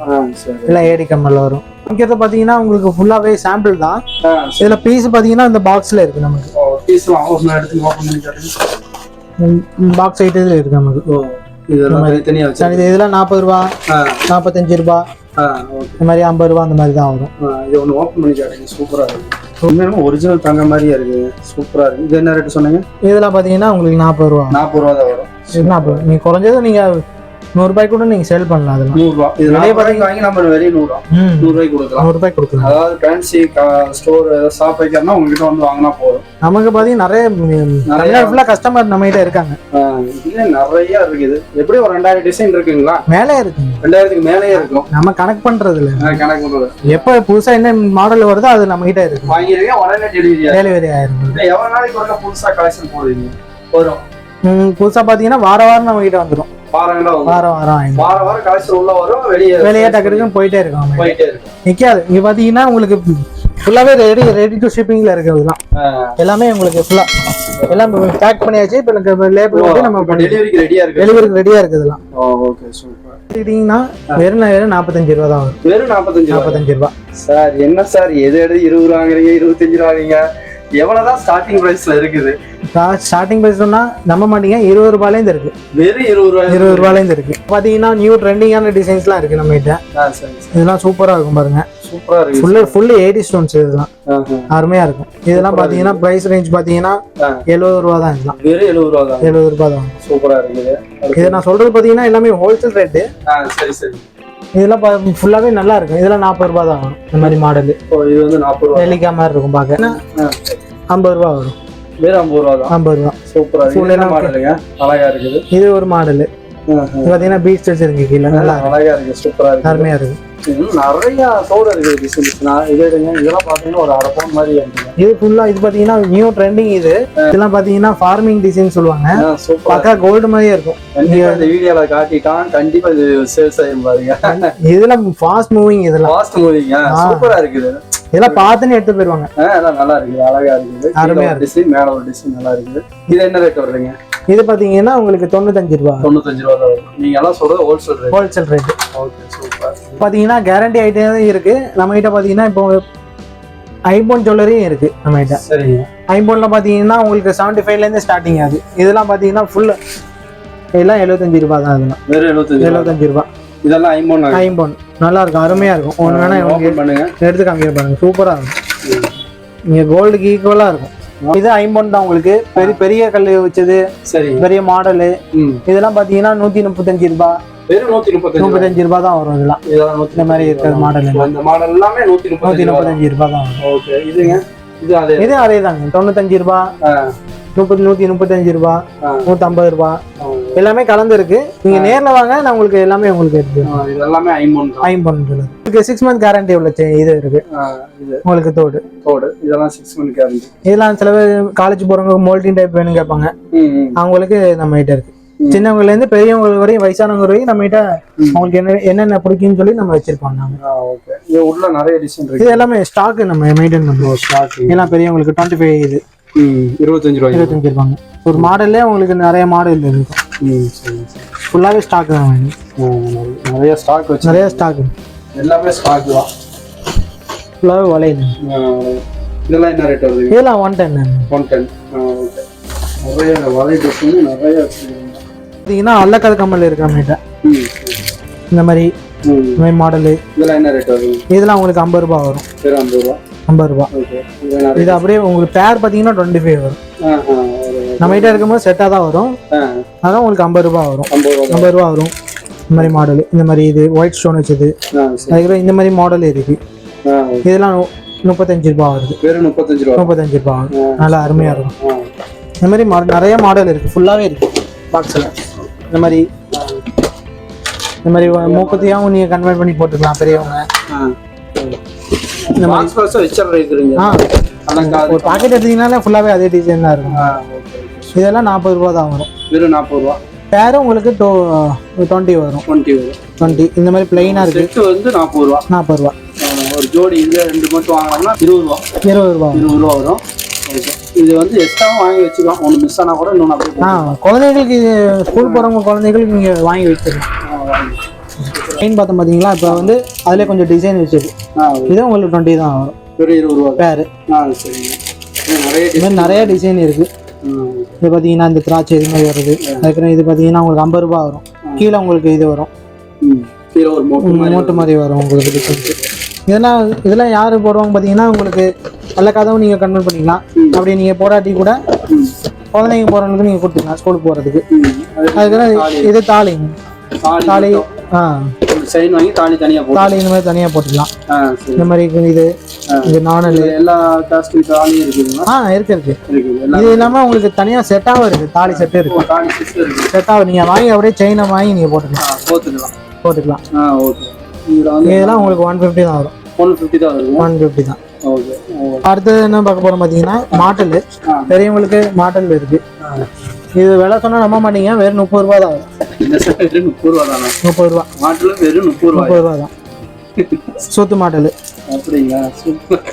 B: சரி.
A: எல்லாம் ஏடி கம்மல் வரும். இங்கிறது பாத்தீங்கன்னா உங்களுக்கு ஃபுல்லாவே சாம்பிள் தான். இதுல பீஸ் பாத்தீங்கன்னா இந்த பாக்ஸ்ல இருக்கு நமக்கு. பாக்ஸ் ஐட்டத்துல இருக்கு நமக்கு.
B: ஓ, இதெல்லாம்
A: நாற்பது ரூபா நாற்பத்தஞ்சு ரூபா. இந்த மாதிரி ஐம்பது ரூபா அந்த மாதிரி தான் வரும்.
B: இது ஒண்ணு ஓப்பன் பண்ணி காட்டுங்க. சூப்பரா இருக்கு. உண்மையுமே ஒரிஜினல் தங்க மாதிரியே இருக்கு. சூப்பரா இருக்கு. இது என்ன ரேட் சொன்னீங்க?
A: இதெல்லாம் பாத்தீங்கன்னா உங்களுக்கு நாற்பது ரூபா.
B: நாற்பது ரூபா தான் வரும்.
A: நாற்பது நீங்க குறைஞ்சது நீங்க நூறு ரூபாய் கூட நீங்க சேல் பண்ணலாம் அதெல்லாம்.
B: நூறு ரூபா இது நாற்பது ரூபாய்க்கு வாங்கி நம்ம வெளியே நூறு ரூபா
A: ம்.
B: நூறு ரூபாய்க்கு கொடுக்கலாம்.
A: நூறு ரூபாய் கொடுக்கலாம்.
B: அதாவது ஃபேன்சி ஸ்டோர் ஷாப் வைக்கிறனா உங்ககிட்ட வந்து வாங்கினா போதும்.
A: நமக்கு பாத்தீங்கன்னா நிறைய ம், தமிழ்நாடு ஃபுல்லா கஸ்டமர் நம்ம கிட்ட இருக்காங்க.
B: ஆ, இதுல நிறைய இருக்குது. எப்படி ஒரு ரெண்டாயிரம் டிசைன் இருக்குங்களா?
A: மேலே இருக்குங்க.
B: ரெண்டாயிரத்துக்கு மேலேயே இருக்கும்.
A: நம்ம கனெக்ட் பண்றது இல்ல
B: கணக்கு பண்ணுறது
A: எப்ப புதுசா என்ன மாடல் வருதோ அது நம்ம கிட்ட இருக்கு
B: வாங்கிருக்கீங்க உடனே டெலிவரி
A: டெலிவரி ஆயிரும்.
B: எவ்வளவு நாளைக்கு ஒருக்கா புதுசா கலெக்ஷன் போடுவீங்க? வரும்
A: ம், புதுசா பாத்தீங்கன்னா வார வாரம் நம்ம கிட்ட வந்துடும்
B: வரும்.
A: வாரம் வாரம்
B: வாரம் கலெக்ஷன் உள்ள வரும் வெளியே
A: வெளியே டக்குன்னு போயிட்டே இருக்கும் நம்ம.
B: போயிட்டே இருக்கும்.
A: நிக்காது. இங்க பாத்தீங்கன்னா உங்களுக்கு ஃபுல்லாவே ரெடி ரெடி டு ஷிப்பிங்ல இருக்கிறதுலாம் எல்லாமே உங்களுக்கு ஃபுல்லா எல்லாம் பேக் பண்ணியாச்சு இப்போ எனக்கு லேபிள் வந்து நம்ம
B: டெலிவரிக்கு ரெடியா இருக்கு
A: டெலிவரிக்கு ரெடியா இருக்குதுலாம்
B: ஓகே சூப்பர்
A: எடுத்துக்கிட்டீங்கன்னா வெறும் வெறும் நாற்பத்தஞ்சு ரூபா தான் வரும்.
B: வெறும் நாற்பத்தஞ்சு
A: நாற்பத்தஞ்சு ரூபா.
B: சார் என்ன சார் எது எடுத்து இருபது ரூபா வாங்குறீங்க இருபத்தஞ்சு ரூபா வாங்குறீங்க? எவ்வளவுதான் ஸ்டார்டிங் பிரைஸ்ல இருக்குது?
A: ஸ்டார்டிங் பிரைஸ் சொன்னா நம்ப மாட்டீங்க இருபது ரூபாயிலேருந்து இருக்கு.
B: வெறும் இருபது ரூபாய்
A: இருபது ரூபாயிலேருந்து இருக்கு. பாத்தீங்கன்னா நியூ ட்ரெண்டிங்கான டிசைன்ஸ்லாம் இருக்கு நம்ம கிட்ட இதெல்லாம் சூப்பரா இருக்கும் பாருங்க.
B: சூப்பரா இருக்கு.
A: ஃபுல்லு ஃபுல்லு எயிட்டி ஸ்டோன்ஸ் இதெல்லாம். அருமையா இருக்கும். இதெல்லாம் பாத்தீங்கன்னா பிரைஸ் ரேஞ்ச் பாத்தீங்கன்னா. எழுபது ரூபா தான் இதெல்லாம்
B: வெறும் எழுபது ரூபா தான்
A: எழுபது ரூபா தான்
B: சூப்பரா இருக்குது.
A: இதை நான் சொல்றது பாத்தீங்கன்னா எல்லாமே ஹோல்சேல் ரேட்டு
B: சரி சரி.
A: இதெல்லாம் ஃபுல்லாவே நல்லா இருக்கும். இதெல்லாம் நாற்பது ரூபா தான் வரும். இந்த மாதிரி மாடல்
B: இது வந்து நாற்பது ரூபா
A: நெல்லிக்கா மாதிரி இருக்கும் பார்க்க ஐம்பது ரூபா வரும்.
B: வெறும் ஐம்பது ரூபா தான்.
A: ஐம்பது ரூபா
B: சூப்பரா
A: எல்லாம்
B: மாடலுங்க அழகா இருக்குது.
A: இது ஒரு மாடல் பார்த்தீங்கன்னா பீச் வச்சிருக்கு கீழே. நல்லா
B: அழகா இருக்கு. சூப்பரா இருக்கு.
A: அருமையா இருக்கு.
B: நிறைய தோடு இருக்குது டிசைன்ஸ் நான் இது எடுங்க இதெல்லாம் பார்த்தீங்கன்னா ஒரு அரை பவுன் மாதிரி இருக்குங்க
A: இது ஃபுல்லா இது பாத்தீங்கன்னா நியூ ட்ரெண்டிங் இது. இதெல்லாம் பாத்தீங்கன்னா ஃபார்மிங் டிசைன் சொல்லுவாங்க. பக்கா கோல்டு மாதிரியே இருக்கும்.
B: கண்டிப்பா இந்த வீடியோல காட்டிட்டான் கண்டிப்பா இது சேல்ஸ் ஆகும் பாருங்க.
A: இதெல்லாம் ஃபாஸ்ட் மூவிங் இதெல்லாம்.
B: ஃபாஸ்ட் மூவிங்க சூப்பரா இருக்குது.
A: இதெல்லாம் பார்த்துன்னு எடுத்து போயிருவாங்க.
B: நல்லா இருக்குது அழகா இருக்குது.
A: அருமையா
B: டிசைன் மேல ஒரு டிசைன் நல்லா இருக்குது. இது என்ன ரேட் வருதுங்க?
A: இது பாத்தீங்கன்னா உங்களுக்கு தொண்ணூத்தஞ்சு ரூபா.
B: தொண்ணூத்தஞ்சு ரூபா தான் வரும். நீங்க எல்லாம் சொல்றது wholesale rate
A: wholesale rate
B: okay super
A: பாத்தீங்கன்னா கேரண்டி ஐட்டம் இருக்கு. நம்ம கிட்ட பாத்தீங்கன்னா இப்போ ஐபோன் ஜுவல்லரியும் இருக்கு நம்ம கிட்ட
B: சரிங்க.
A: ஐபோன்ல பாத்தீங்கன்னா உங்களுக்கு செவன்டி ஃபைவ்ல இருந்து ஸ்டார்டிங் ஆகுது. இதெல்லாம் பாத்தீங்கன்னா ஃபுல் எல்லாம் எழுபத்தஞ்சு ரூபா தான் இதெல்லாம்.
B: வெறும் எழுபத்தஞ்சு.
A: எழுபத்தஞ்சு ரூபா.
B: இதெல்லாம் ஐம்பொன்
A: ஐபோன். நல்லா இருக்கும் அருமையா இருக்கும். ஒன்று வேணா
B: பண்ணுங்க.
A: எடுத்து காமிக்க பாருங்க. சூப்பரா இருக்கும். நீங்க கோல்டுக்கு ஈக்குவலா இருக்கும். இது ஐம்பொன் தான் உங்களுக்கு. பெரிய பெரிய கல் வச்சது
B: சரி.
A: பெரிய மாடலு. இதெல்லாம் பாத்தீங்கன்னா நூத்தி முப்பத்தஞ்சு ரூபாய்
B: நூத்தி முப்பத்தஞ்சு ரூபா.
A: முப்பத்தஞ்சு ரூபாய் தான் வரும் இதெல்லாம்.
B: நூத்தி
A: இந்த மாதிரி இருக்கிற மாடல் எல்லாம்.
B: இந்த மாடல் எல்லாமே நூத்தி
A: நூத்தி
B: முப்பத்தஞ்சு ரூபா
A: முப்பத்தஞ்சு ரூபாய் தான் வரும்.
B: இதுங்க? இது அதே
A: தாங்க. தொண்ணூத்தஞ்சு ரூபாய்
B: ஆ,
A: முப்பது நூத்தி முப்பத்தஞ்சு ரூபாய் ரூபாய்.
B: ஆ,
A: எல்லாமே கலந்து இருக்கு. நீங்க நேர்ல வாங்க நான் உங்களுக்கு எல்லாமே உங்களுக்கு இருக்கு
B: இது எல்லாமே ஐம்பொன்
A: ஐம்பொன் சிக்ஸ் மந்த் கேரண்டி உள்ள இது இருக்கு. உங்களுக்கு தோடு.
B: கோடு இதெல்லாம் சிக்ஸ் மந்த் கேரண்டி
A: இதெல்லாம் சில பேர் காலேஜ் போறவங்க மோல்டின் டைப் வேணும் கேட்பாங்க. அவங்களுக்கு நம்ம கிட்ட இருக்கு. சின்னவங்கல இருந்து பெரியவங்க வரையும் வயசானவங்க வரையும் நம்ம கிட்ட அவங்களுக்கு என்ன என்னென்ன பிடிக்கும்னு சொல்லி நம்ம வச்சிருப்போம் நாங்க.
B: ஓகே இது உள்ள நிறைய டிசைன் இருக்கு.
A: இது எல்லாமே ஸ்டாக் நம்ம மெயின்டைன் பண்ணுவோம்.
B: ஸ்டார்ட்
A: எல்லாம் பெரியவங்களுக்கு டுவெண்ட்டி ஃபைவ் இது.
B: இருபத்தஞ்சு ரூபாய்
A: இருபத்தஞ்சு இருப்பாங்க ஒரு மாடல்லே உங்களுக்கு நிறைய மாடல் இருக்கும் ஃபுல்லாவே ஸ்டாக் தான்
B: நிறைய- ஸ்டாக் வச்சு
A: நிறைய ஸ்டாக்
B: எல்லாமே ஸ்டாக் தான்.
A: ஃபுல்லாவே வளையுது
B: இதெல்லாம் என்ன ரேட் வருது?
A: இதெல்லாம் ஒன் டென்
B: ஒன் டென் நிறைய வலை டிசைன் நிறைய
A: பார்த்தீங்கன்னா அல்லக்காத கம்மல் இருக்கு நம்ம கிட்ட
B: ம்
A: இந்த மாதிரி இந்த மாதிரி மாடலு.
B: இதெல்லாம் என்ன ரேட் வருது?
A: இதெல்லாம் உங்களுக்கு ஐம்பது ரூபா வரும்.
B: ஐம்பது ரூபா?
A: ஐம்பது ரூபா
B: இது
A: அப்படியே உங்களுக்கு பேர் பார்த்தீங்கன்னா டுவெண்ட்டி ஃபைவ் வரும்.
B: ஆ ஆ ஒரு
A: நம்ம கிட்ட இருக்கும்போது செட்டாக தான் வரும். அதான் உங்களுக்கு ஐம்பது ரூபா வரும்.
B: ஐம்பது ரூபா
A: வரும். இந்த மாதிரி மாடல் இந்த மாதிரி இது ஒயிட் ஸ்டோன் வச்சது. அதுக்கப்புறம் இந்த மாதிரி மாடல் இருக்கு. இதெல்லாம் முப்பத்தஞ்சு ரூபா வருது.
B: வெறும் முப்பத்தஞ்சு ரூபா
A: முப்பத்தஞ்சு ரூபா வரும். நல்லா அருமையாக இருக்கும். இந்த மாதிரி மா- நிறைய மாடல் இருக்கு. ஃபுல்லாகவே இருக்கு. பாக்ஸில் இந்த மாதிரி இந்த மாதிரி மூப்பத்தியாகவும் நீங்கள் கன்வெர்ட் பண்ணி போட்டுக்கலாம் பெரியவங்க.
B: இந்த மார்க்ஸ் பாக்ஸ்
A: ஆ.
B: அதான் காது
A: ஒரு பாக்கெட் எடுத்தீங்கனாலே ஃபுல்லாகவே அதே டிசைன் தான் இருக்கும். இதெல்லாம் நாற்பது ரூபா தான் வரும்.
B: வெறும் நாற்பது ரூபா.
A: பேரும் உங்களுக்கு டோ டுவெண்ட்டி வரும்.
B: டுவெண்ட்டி வரும்.
A: டுவெண்ட்டி இந்த மாதிரி பிளைனாக இருக்கு.
B: செட்டு வந்து நாற்பது ரூபா.
A: நாற்பது ரூபா.
B: ஒரு ஜோடி இது ரெண்டு மட்டும் வாங்கினோம்னா இருபது ரூபா.
A: இருபது ரூபா
B: இருபது ரூபா வரும். இது வந்து எக்ஸ்ட்ராவும் வாங்கி வச்சுக்கலாம். ஒன்று மிஸ் ஆனால் கூட இன்னொன்று
A: ஆ. குழந்தைகளுக்கு ஸ்கூல் போகிறவங்க குழந்தைகளுக்கு நீங்கள் வாங்கி
B: வாங்கி.
A: மெயின் பார்த்தோம் பார்த்தீங்களா இப்போ வந்து அதிலே கொஞ்சம் டிசைன் வச்சது
B: ஆ
A: இது உங்களுக்கு டுவெண்ட்டி தான் வரும்.
B: வெறும் இருபது ரூபா.
A: பேர்
B: ஆ சரிங்க. நிறைய
A: நிறைய டிசைன் இருக்கு.
B: ம்.
A: இது பார்த்தீங்கன்னா இந்த திராட்சை இது மாதிரி வருது. அதுக்கப்புறம் இது பார்த்தீங்கன்னா உங்களுக்கு ஐம்பது ரூபா வரும். கீழே உங்களுக்கு இது வரும்.
B: கீழே ஒரு மோட்டு மாதிரி
A: வரும் உங்களுக்கு டிசைன்ஸ் இதெல்லாம் இதெல்லாம் யார் போடுவாங்க பார்த்தீங்கன்னா உங்களுக்கு நல்ல கதவும் நீங்கள் கன்வெர்ட் பண்ணிக்கலாம். அப்படி நீங்கள் போடாட்டி கூட குழந்தைங்க போகிறவங்களுக்கு நீங்கள் கொடுத்துக்கலாம் ஸ்கூலுக்கு போகிறதுக்கு அதுக்கப்புறம் இது தாலி
B: தாலி
A: தாலி ஆ.
B: சைன் வாங்கி தாலி தனியாக போட்டு
A: தாலி இந்த மாதிரி தனியாக போட்டுக்கலாம். இந்த மாதிரி இது இது
B: இதுல எல்லா காஸ்டியூம் தாலியும் இருக்குதுங்களா
A: ஆ இருக்கு இருக்கு. இது இல்லாமல் உங்களுக்கு தனியாக செட்டாகவும் இருக்கு. தாலி செட்டு இருக்கு.
B: தாலி சிஸ்டர் இருக்குது
A: செட்டாக நீங்கள் வாங்கி அப்படியே செயினை வாங்கி நீங்கள் போட்டுக்கலாம்.
B: ஆ போத்துக்கலாம்
A: போட்டுக்கலாம்.
B: ஆ ஓகே.
A: இதெல்லாம் உங்களுக்கு ஒன் ஃபிஃப்டி தான் வரும்.
B: ஒன் ஃபிஃப்டி தான் வருங்க
A: ஒன் ஃபிஃப்டி தான்.
B: ஓகே.
A: அடுத்தது என்ன பார்க்க போறோம் பார்த்தீங்கன்னா மாட்டல். பெரியவங்களுக்கு மாட்டல் இருக்கு. இது விலை சொன்னா நம்ப மாட்டீங்க. வெறும் முப்பது ரூபா தான் வரும்.
B: இந்த வெறும் முப்பது ரூபா தானா?
A: முப்பது ரூபா.
B: மாட்டில் வெறும் முப்பது ரூபாய்?
A: முப்பது ரூபா தான். சொத்து மாட்டல்
B: அப்படிங்களா? சூப்பர்.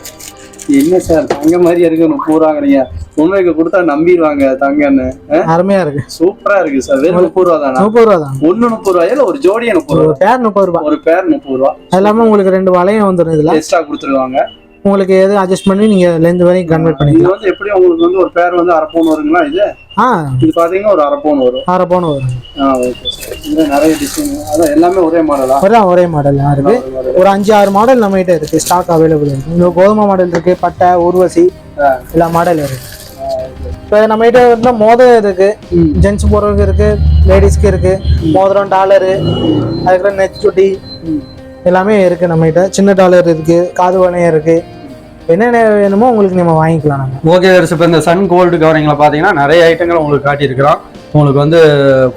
B: என்ன சார் தங்க மாதிரியா இருக்கு முப்பது ரூபாங்கிறீங்க. உண்மைக்கு கொடுத்தா நம்பிடுவாங்க தங்கன்னு?
A: அருமையா இருக்கு.
B: சூப்பரா இருக்கு சார். வெறும் முப்பது ரூபா. தானா?
A: முப்பது ரூபா தான்.
B: ஒண்ணு முப்பது ரூபாயா இல்ல ஒரு ஜோடியா முப்பது ரூபா?
A: பேர் முப்பது ரூபா.
B: ஒரு பேர் முப்பது ரூபா.
A: அது இல்லாம உங்களுக்கு ரெண்டு வளையம் வந்துடும் இதுல.
B: எக்ஸ்ட்ரா கொடுத்துருவாங்க.
A: உங்களுக்கு எது அட்ஜஸ்ட் பண்ணி நீங்க லென்த் வரையும் கன்வெர்ட் பண்ணிக்கலாம்.
B: வந்து எப்படி உங்களுக்கு வந்து ஒரு பேர் வந்து அரை பவுன் வருங்களா இது?
A: ஆ.
B: இது பாத்தீங்கன்னா ஒரு அரை பவுன் வரும்.
A: அரை பவுன் வரும்.
B: ஆ ஓகே சார் இது நிறைய டிசைன் அதான் எல்லாமே ஒரே மாடலா
A: ஒரே ஒரே மாடல் தான் இருக்கு. ஒரு அஞ்சு ஆறு மாடல் நம்ம கிட்ட இருக்கு. ஸ்டாக் அவைலபிள் இருக்கு. இந்த கோதுமை மாடல் இருக்கு. பட்டை ஊர்வசி. எல்லா மாடல் இருக்கு. இப்போ நம்ம கிட்ட வந்து மோதிரம் இருக்கு. ஜென்ஸ் போடுறதுக்கு இருக்கு. லேடிஸ்க்கு இருக்கு. மோதிரம் டாலரு அதுக்கப்புறம் நெச் சுட்டி. எல்லாமே இருக்கு நம்மகிட்ட. சின்ன டாலர் இருக்கு காது வளையம் இருக்கு. என்னென்ன வேணுமோ உங்களுக்கு நம்ம வாங்கிக்கலாம் நம்ம.
B: ஓகே இப்போ இந்த சன் கோல்டு கவரிங்கில் பார்த்தீங்கன்னா நிறைய ஐட்டங்கள் உங்களுக்கு காட்டியிருக்கிறோம். உங்களுக்கு வந்து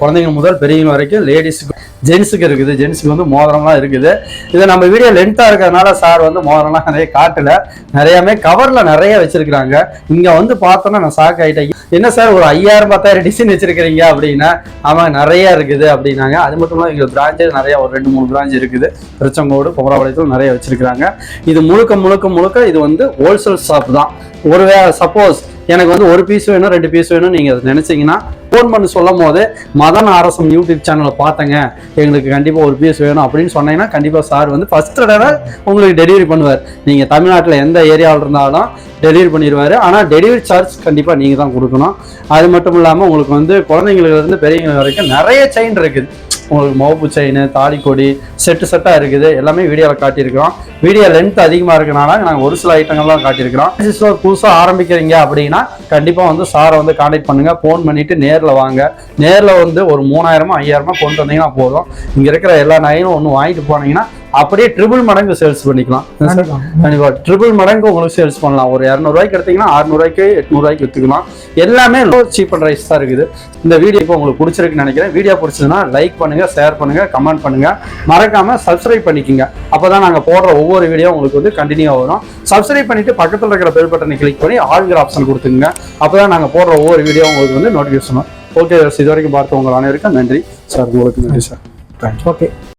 B: குழந்தைங்க முதல் பெரியவங்க வரைக்கும் லேடிஸுக்கு ஜென்ஸுக்கு இருக்குது. ஜென்ஸுக்கு வந்து மோதிரம்லாம் இருக்குது. இது நம்ம வீடியோ லென்த்தாக இருக்கிறதுனால சார் வந்து மோதிரம்லாம் நிறைய காட்டல. நிறையாமே கவரில் நிறைய வச்சிருக்கிறாங்க. இங்கே வந்து பார்த்தோன்னா நான் சாக்கு ஐட்டம் என்ன சார் ஒரு ஐயாயிரம் பத்தாயிரம் டிசைன் வச்சிருக்கிறீங்க அப்படின்னா ஆமாம் நிறைய இருக்குது அப்படின்னாங்க. அது மட்டும் இல்லாமல் எங்கள் பிரான்ச்சு நிறையா ஒரு ரெண்டு மூணு பிரான்ச் இருக்குது. திருச்செங்கோடு குமராபாளையத்தில் நிறைய வச்சிருக்கிறாங்க. இது முழுக்க முழுக்க முழுக்க இது வந்து ஹோல்சேல் ஷாப் தான். ஒரு சப்போஸ் எனக்கு வந்து ஒரு பீஸ் வேணும் ரெண்டு பீஸ் வேணும் நீங்கள் அதை நினச்சிங்கன்னா ஃபோன் பண்ணி சொல்லும் போது மதன் அரசம் யூடியூப் சேனலை பார்த்தங்க. எங்களுக்கு கண்டிப்பாக ஒரு பீஸ் வேணும். அப்படின்னு சொன்னீங்கன்னா கண்டிப்பாக சார் வந்து ஃபஸ்ட் தடவை உங்களுக்கு டெலிவரி பண்ணுவார். நீங்கள் தமிழ்நாட்டில் எந்த ஏரியாவில் இருந்தாலும் டெலிவரி பண்ணிடுவார். ஆனால் டெலிவரி சார்ஜ் கண்டிப்பாக நீங்கள் தான் கொடுக்கணும். அது மட்டும் இல்லாமல் உங்களுக்கு வந்து குழந்தைங்களுக்கு இருந்து பெரியவங்க வரைக்கும் நிறைய செயின் இருக்குது. உங்களுக்கு மோப்பு செயின் தாலிக்கொடி செட்டு செட்டாக இருக்குது. எல்லாமே வீடியோவில் காட்டியிருக்கிறோம். வீடியோ லென்த் அதிகமாக இருக்கனால நாங்கள் ஒரு சில ஐட்டங்கள்லாம் காட்டியிருக்கிறோம். ஸ்டோர் புதுசாக ஆரம்பிக்கிறீங்க அப்படின்னா கண்டிப்பாக வந்து சாரை வந்து காண்டாக்ட் பண்ணுங்கள் ஃபோன் பண்ணிவிட்டு நேரில் வாங்க. நேரில் வந்து ஒரு மூணாயிரமோ ஐயாயிரமோ கொண்டு வந்தீங்கன்னா போதும். இங்கே இருக்கிற எல்லா நகையும் ஒன்று வாங்கிட்டு போனீங்கன்னா அப்படியே ட்ரிபிள் மடங்கு சேல்ஸ் பண்ணிக்கலாம். கண்டிப்பா. ட்ரிபிள் மடங்கு உங்களுக்கு சேல்ஸ் பண்ணலாம். ஒரு இரநூறுவாய்க்கு எடுத்தீங்கன்னா அறுநூறுவாய்க்கு எட்நூறுவாய்க்கு விற்றுக்கலாம் எல்லாமே லோ சீப் அண்ட் ரைஸ் தான் இருக்குது. இந்த வீடியோ இப்போ உங்களுக்கு பிடிச்சிருக்குன்னு நினைக்கிறேன். வீடியோ பிடிச்சதுன்னா லைக் பண்ணுங்க ஷேர் பண்ணுங்க கமெண்ட் பண்ணுங்க. மறக்காம சப்ஸ்கிரைப் பண்ணிக்கோங்க. அப்பதான் நாங்க போடுற ஒவ்வொரு வீடியோ உங்களுக்கு வந்து கண்டினியூ வரும். சப்ஸ்கிரைப் பண்ணிட்டு பக்கத்துல இருக்கிற பெல் பட்டனை கிளிக் பண்ணி ஆளுங்கிற ஆப்ஷன் கொடுத்துங்க அப்பதான் நாங்க போடுற ஒவ்வொரு வீடியோ உங்களுக்கு வந்து நோட்டிஃபிகேஷன் ஓகே இது வரைக்கும் பார்த்த உங்கள் அனைவருக்கும் நன்றி. சார் உங்களுக்கு நன்றி சார். Thank you
A: okay